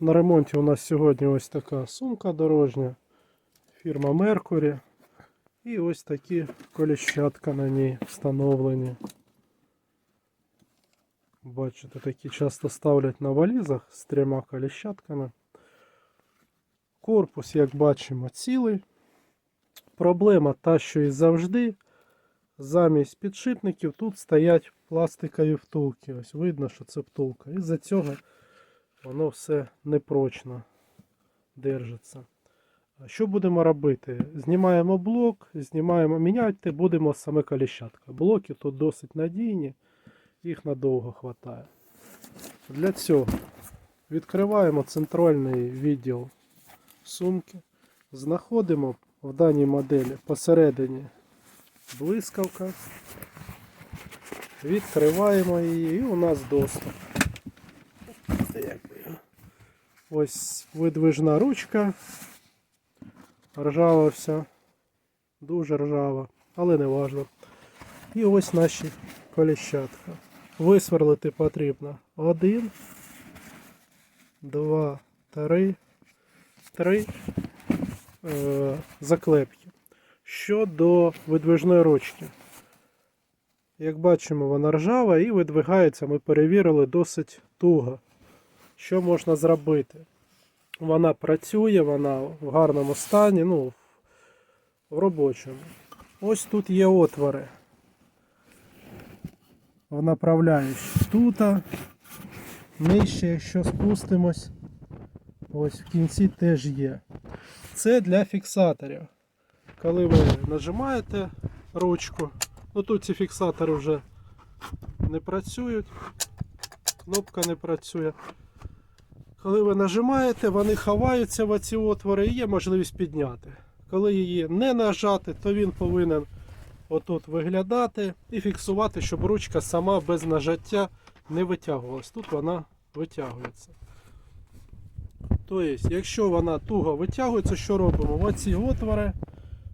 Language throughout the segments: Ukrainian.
На ремонті у нас сьогодні ось така сумка дорожня, фірма Mercury. І ось такі коліщатка на ній встановлені. Бачите, такі часто ставлять на валізах з трьома коліщатками. Корпус, як бачимо, цілий. Проблема та, що і завжди замість підшипників тут стоять пластикові втулки. Ось видно, що це втулка. І за цього воно все непрочно держиться. Що будемо робити? Знімаємо блок, знімаємо, міняти будемо саме коліщатка. Блоки тут досить надійні, їх надовго вистачає. Для цього відкриваємо центральний відділ сумки, знаходимо в даній моделі посередині блискавка, відкриваємо її і у нас доступ. Ось видвижна ручка. Ржава вся. Дуже ржава, але не важливо. І ось наші коліщатка. Висверлити потрібно один, два, три, три е, заклепки. Щодо видвижної ручки. Як бачимо, вона ржава і видвигається, ми перевірили досить туго. Що можна зробити? Вона працює, вона в гарному стані, ну, в робочому. Ось тут є отвори. В направляючі. Тут, нижче, якщо спустимось, ось в кінці теж є. Це для фіксаторів. Коли ви нажимаєте ручку, ну тут ці фіксатори вже не працюють, кнопка не працює. Коли ви нажимаєте, вони ховаються в ці отвори і є можливість підняти. Коли її не нажати, то він повинен отут виглядати і фіксувати, щоб ручка сама без нажаття не витягувалась. Тут вона витягується. Тобто, якщо вона туго витягується, що робимо? В оці отвори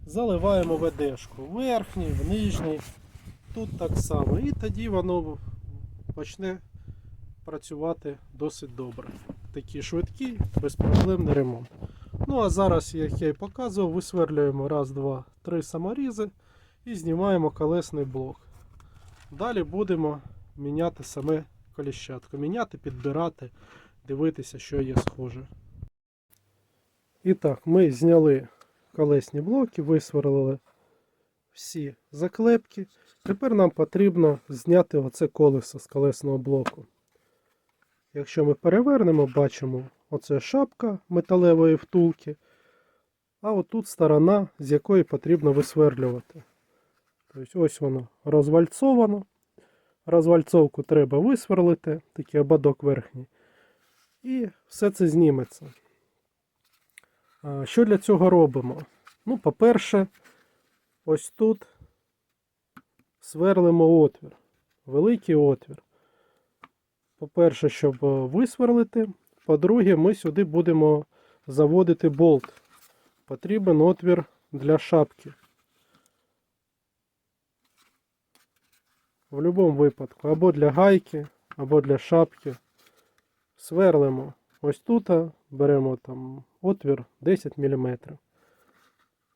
заливаємо ведешку. Верхній, в нижній. Тут так само. І тоді воно почне працювати досить добре. Такий швидкий, безпроблемний ремонт. Ну а зараз, як я і показував, висверлюємо раз, два, три саморізи і знімаємо колесний блок. Далі будемо міняти саме коліщатку. Міняти, підбирати, дивитися, що є схоже. І так, ми зняли колесні блоки, висверлили всі заклепки. Тепер нам потрібно зняти оце колесо з колесного блоку. Якщо ми перевернемо, бачимо оце шапка металевої втулки, а отут сторона, з якої потрібно висверлювати. Тобто ось воно розвальцовано. Розвальцовку треба висверлити, такий ободок верхній. І все це зніметься. Що для цього робимо? Ну, по-перше, ось тут сверлимо отвір. Великий отвір. По-перше, щоб е, висверлити. По-друге, ми сюди будемо заводити болт. Потрібен отвір для шапки. В будь-якому випадку, або для гайки, або для шапки. Сверлимо. Ось тут беремо там отвір 10 мм.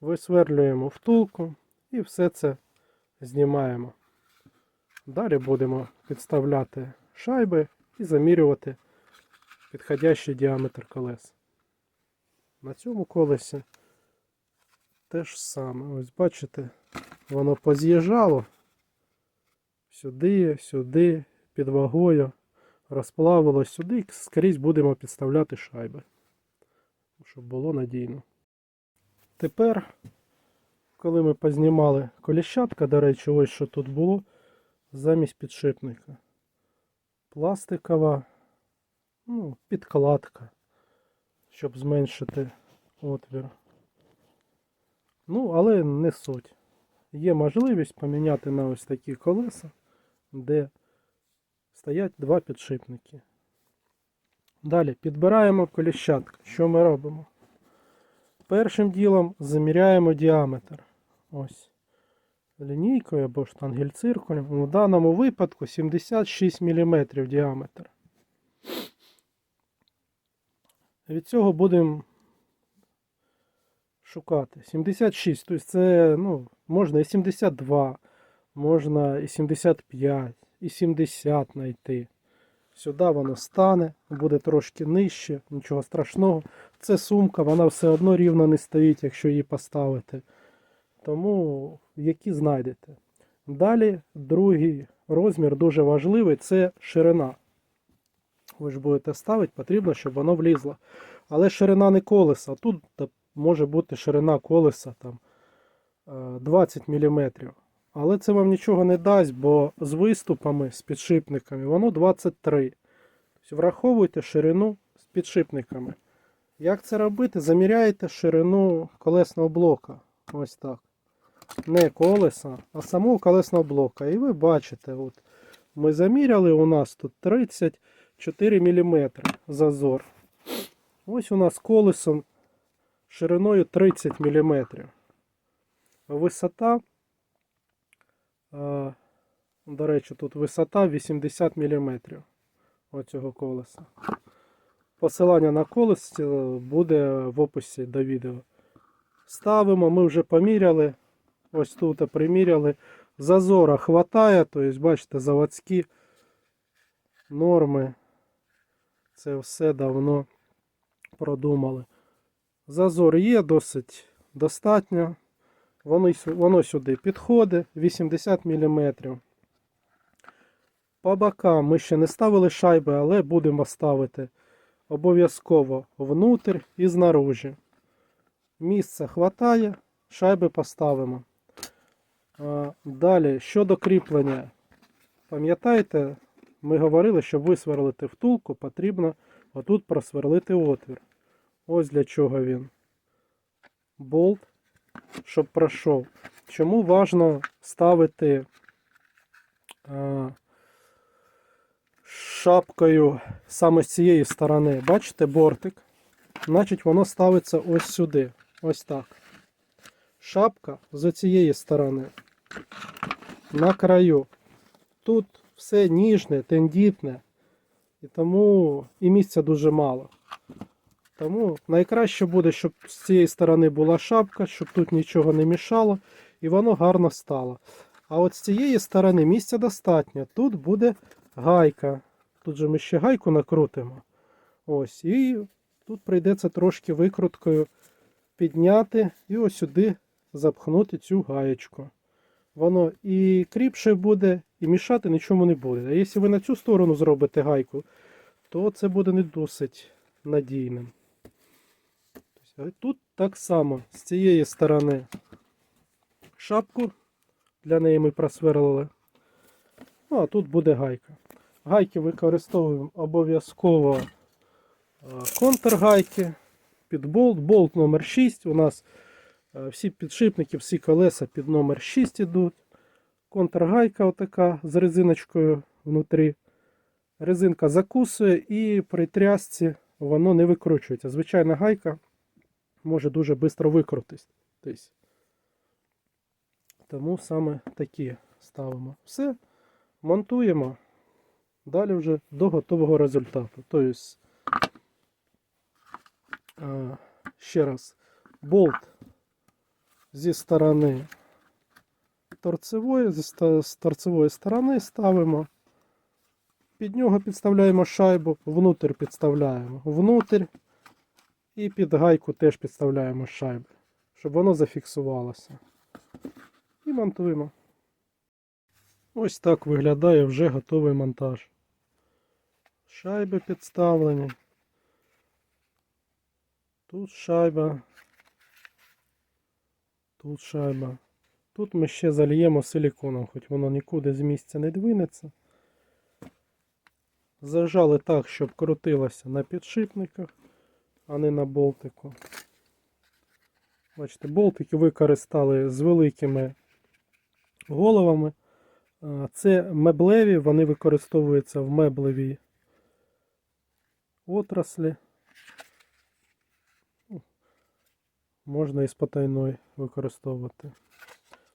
Висверлюємо втулку і все це знімаємо. Далі будемо підставляти шайби і замірювати підходящий діаметр колес. На цьому колесі те ж саме. Ось бачите, воно поз'їжджало сюди, сюди, під вагою, розплавилось сюди і скрізь будемо підставляти шайби, щоб було надійно. Тепер, коли ми познімали коліщатка, до речі, ось що тут було замість підшипника. Пластикова ну, підкладка, щоб зменшити отвір. Ну, але не суть. Є можливість поміняти на ось такі колеса, де стоять два підшипники. Далі підбираємо коліщатку. Що ми робимо? Першим ділом заміряємо діаметр. Ось. Лінійкою або штангель-циркулем. У даному випадку 76 мм діаметр. Від цього будемо шукати. 76, тобто це ну, можна і 72, можна і 75, і 70 знайти. Сюди воно стане, буде трошки нижче, нічого страшного. Це сумка, вона все одно рівно не стоїть, якщо її поставити. Тому які знайдете. Далі другий розмір дуже важливий це ширина. Ви ж будете ставити, потрібно, щоб воно влізло. Але ширина не колеса. Тут може бути ширина колеса там, е, 20 мм. Але це вам нічого не дасть, бо з виступами, з підшипниками, воно 23. Тобто враховуйте ширину з підшипниками. Як це робити? Заміряєте ширину колесного блока. Ось так. Не колеса, а самого колесного блока. І ви бачите, от ми заміряли, у нас тут 34 мм зазор. Ось у нас колесо шириною 30 мм. Висота, до речі, тут висота 80 мм оцього колеса. Посилання на колесо буде в описі до відео. Ставимо, ми вже поміряли. Ось тут приміряли. Зазора хватає, тобто, бачите, заводські норми. Це все давно продумали. Зазор є досить достатньо. Воно, воно сюди підходить 80 мм. По бокам ми ще не ставили шайби, але будемо ставити обов'язково внутрь і знаружі. Місця хватає, шайби поставимо. Далі, щодо кріплення. Пам'ятаєте, ми говорили, щоб висверлити втулку, потрібно отут просверлити отвір. Ось для чого він. Болт, щоб пройшов. Чому важно ставити а, шапкою саме з цієї сторони? Бачите бортик? Значить, воно ставиться ось сюди. Ось так. Шапка з цієї сторони. На краю. Тут все ніжне, тендітне. І тому і місця дуже мало. Тому найкраще буде, щоб з цієї сторони була шапка, щоб тут нічого не мішало, і воно гарно стало. А от з цієї сторони місця достатньо. Тут буде гайка. Тут же ми ще гайку накрутимо. Ось. І тут прийдеться трошки викруткою підняти і ось сюди запхнути цю гаєчку. Воно і кріпше буде, і мішати нічому не буде. А якщо ви на цю сторону зробите гайку, то це буде не досить надійним. Тобто, Тут так само з цієї сторони шапку для неї ми просверлили. Ну, а тут буде гайка. Гайки використовуємо обов'язково контргайки під болт. Болт номер 6. У нас всі підшипники, всі колеса під номер 6 ідуть. Контргайка отака з резиночкою внутрі. Резинка закусує і при трясці воно не викручується. Звичайна гайка може дуже швидко викрутитись. Тому саме такі ставимо. Все, монтуємо. Далі вже до готового результату. Тобто, ще раз, болт зі сторони торцевої, з торцевої сторони ставимо. Під нього підставляємо шайбу, внутрь підставляємо. Внутрь і під гайку теж підставляємо шайби, щоб воно зафіксувалося. І монтуємо. Ось так виглядає вже готовий монтаж. Шайби підставлені. Тут шайба. Тут шайба. Тут ми ще зальємо силіконом, хоч воно нікуди з місця не двинеться. Зажали так, щоб крутилося на підшипниках, а не на болтику. Бачите, болтики використали з великими головами. Це меблеві, вони використовуються в меблевій отраслі. Ну, Можна і з потайної використовувати.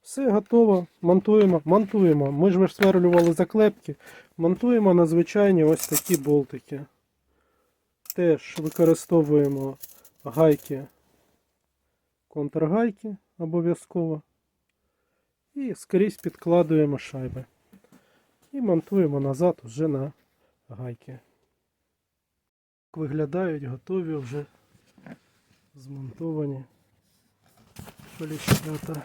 Все готово. Монтуємо, монтуємо. Ми ж висверлювали заклепки. Монтуємо на звичайні ось такі болтики. теж використовуємо гайки, контргайки обов'язково. І скрізь підкладуємо шайби. І монтуємо назад вже на гайки. Виглядають готові вже змонтовані поліщата.